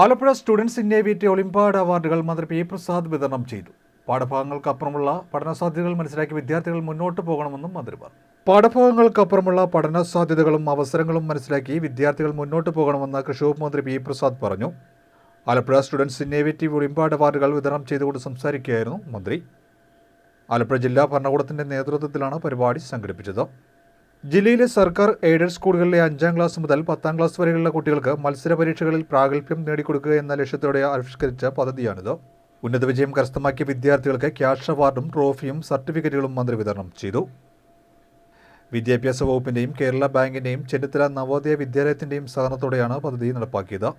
Alappuzha students ഇന്നേവിയേറ്റ് ഒളിമ്പാഡ് അവാർഡുകൾ മന്ത്രി P Prasad വിതരണം ചെയ്തു. പാഠഭാഗങ്ങൾക്കപ്പുറമുള്ള പഠന സാധ്യതകൾ മനസ്സിലാക്കി വിദ്യാർത്ഥികൾ മുന്നോട്ട് പോകണമെന്നും മന്ത്രി പറഞ്ഞു. പാഠഭാഗങ്ങൾക്കപ്പുറമുള്ള പഠന സാധ്യതകളും അവസരങ്ങളും മനസ്സിലാക്കി വിദ്യാർത്ഥികൾ മുന്നോട്ട് പോകണമെന്ന് കൃഷി വകുപ്പ് മന്ത്രി പി പ്രസാദ് പറഞ്ഞു. ആലപ്പുഴ സ്റ്റുഡൻസ് ഇന്നേവേറ്റീവ് ഒളിമ്പാഡ് അവാർഡുകൾ വിതരണം ചെയ്തുകൊണ്ട് സംസാരിക്കുകയായിരുന്നു മന്ത്രി. ആലപ്പുഴ ജില്ലാ ഭരണകൂടത്തിന്റെ നേതൃത്വത്തിലാണ് പരിപാടി സംഘടിപ്പിച്ചത്. ജില്ലയിലെ സർക്കാർ എയ്ഡഡ് സ്കൂളുകളിലെ അഞ്ചാം ക്ലാസ് മുതൽ പത്താം ക്ലാസ് വരെയുള്ള കുട്ടികൾക്ക് മത്സര പരീക്ഷകളിൽ പ്രാഗൽഭ്യം നേടിക്കൊടുക്കുക എന്ന ലക്ഷ്യത്തോടെ ആവിഷ്കരിച്ച പദ്ധതിയാണിത്. ഉന്നത വിജയം കരസ്ഥമാക്കിയ വിദ്യാർത്ഥികൾക്ക് ക്യാഷ് അവാർഡും ട്രോഫിയും സർട്ടിഫിക്കറ്റുകളും മന്ത്രി വിതരണം ചെയ്തു. വിദ്യാഭ്യാസ വകുപ്പിന്റെയും കേരള ബാങ്കിന്റെയും ചെന്നിത്തല നവോദയ വിദ്യാലയത്തിന്റെയും സഹകരണത്തോടെയാണ് പദ്ധതി നടപ്പാക്കിയത്.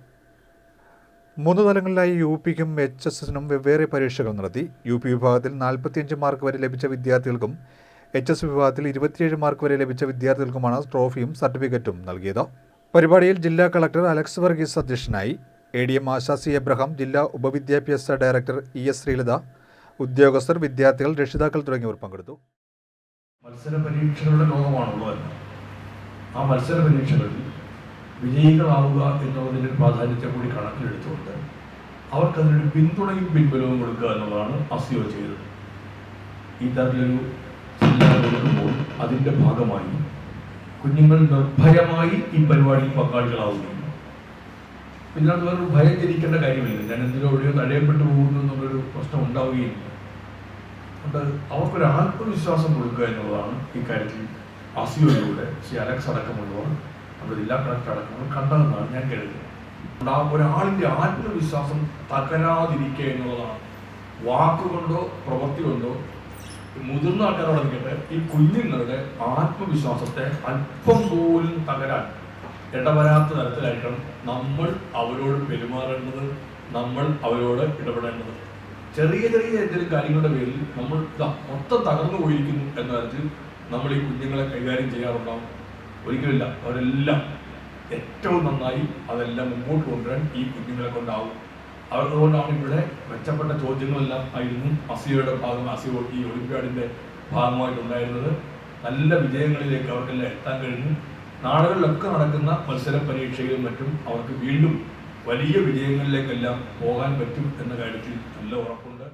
മൂന്ന് തലങ്ങളിലായി യു പിക്കും എച്ച് എസ് എസിനും വെവ്വേറെ പരീക്ഷകൾ നടത്തി. യു പി വിഭാഗത്തിൽ നാൽപ്പത്തിയഞ്ച് മാർക്ക് വരെ ലഭിച്ച വിദ്യാർത്ഥികൾക്കും എച്ച് എസ് വിഭാഗത്തിൽ ഇരുപത്തിയേഴ് മാർക്ക് വരെ ലഭിച്ച വിദ്യാർത്ഥികൾക്കുമാണ് ട്രോഫിയും സർട്ടിഫിക്കറ്റും നൽകിയത്. പരിപാടിയിൽ ജില്ലാ കളക്ടർ അലക്സ് വർഗീസ് അധ്യക്ഷനായി. A D M Asha C Abraham ജില്ലാ ഉപവിദ്യാഭ്യാസ ഡയറക്ടർ ഇ എസ് ശ്രീലത ഉദ്യോഗസ്ഥർ വിദ്യാർത്ഥികൾ രക്ഷിതാക്കൾ തുടങ്ങിയവർ പങ്കെടുത്തു. മത്സര പരീക്ഷകളുടെ ലോകമാണുള്ളത് ആ മത്സര പരീക്ഷകളിൽ വിജയികളാവുക എന്നുള്ളതിന്റെ പ്രാധാന്യത്തെ കൂടി കണക്കിലെടുത്തുകൊണ്ട് അവർക്കതിനൊരു പിന്തുണയും പിൻബലവും കൊടുക്കുക എന്നുള്ളതാണ് അസിയോ ചെയ്തത്. ഈ തരത്തിലൊരു ചിന്ത കൊടുക്കുമ്പോൾ അതിന്റെ ഭാഗമായി കുഞ്ഞുങ്ങൾ നിർഭയമായി ഈ പരിപാടിയിൽ പങ്കാളികളാവുകയും പിന്നെ അത് വേറൊരു ഭയം ജനിക്കേണ്ട കാര്യമില്ല. ഞാൻ എന്തിനോ എവിടെയോ തടയപ്പെട്ടു പോകുന്നു എന്നുള്ളൊരു പ്രശ്നം ഉണ്ടാവുകയില്ല അതുകൊണ്ട് അവർക്കൊരു ആത്മവിശ്വാസം കൊടുക്കുക എന്നുള്ളതാണ് ഇക്കാര്യത്തിൽ അസിയോയിലൂടെ ശ്രീ അലക്സ് അടക്കമുള്ളവർ നമ്മുടെ ജില്ലാ കളക്ടർ അടക്കമുള്ളവർ കണ്ടതെന്നാണ് ഞാൻ കരുതുന്നത് ആ ഒരാളിന്റെ ആത്മവിശ്വാസം തകരാതിരിക്കുക എന്നുള്ളതാണ്. വാക്കുകൊണ്ടോ പ്രവൃത്തി കൊണ്ടോ മുതിർന്ന ആൾക്കാരോട് നിൽക്കട്ടെ ഈ കുഞ്ഞുങ്ങളുടെ ആത്മവിശ്വാസത്തെ അല്പം പോലും തകരാൻ ഇടവരാത്ത തരത്തിലായിരിക്കണം നമ്മൾ അവരോട് പെരുമാറേണ്ടത് നമ്മൾ അവരോട് ഇടപെടേണ്ടത്. ചെറിയ ചെറിയ എന്തെങ്കിലും കാര്യങ്ങളുടെ പേരിൽ നമ്മൾ മൊത്തം തകർന്നു പോയിരിക്കുന്നു എന്ന തരത്തിൽ നമ്മൾ ഈ കുഞ്ഞുങ്ങളെ കൈകാര്യം ചെയ്യാറുണ്ടാവും. ഒരിക്കലില്ല അവരെല്ലാം ഏറ്റവും നന്നായി അതെല്ലാം മുമ്പോട്ട് കൊണ്ടുവരാൻ ഈ കുഞ്ഞുങ്ങളെ കൊണ്ടാവും. അതുകൊണ്ടാണ് ഇവിടെ മെച്ചപ്പെട്ട ചോദ്യങ്ങളെല്ലാം ആയിരുന്നു അസിയയുടെ ഭാഗം അസിയോ ഈ ഒളിമ്പ്യാഡിന്റെ ഭാഗമായിട്ടുണ്ടായിരുന്നത്. നല്ല വിജയങ്ങളിലേക്ക് അവർക്കെല്ലാം എത്താൻ കഴിഞ്ഞു. നാടുകളിലൊക്കെ നടക്കുന്ന മത്സര പരീക്ഷയിലും മറ്റും അവർക്ക് വീണ്ടും വലിയ വിജയങ്ങളിലേക്കെല്ലാം പോകാൻ പറ്റും എന്ന കാര്യത്തിൽ നല്ല ഉറപ്പുണ്ട്.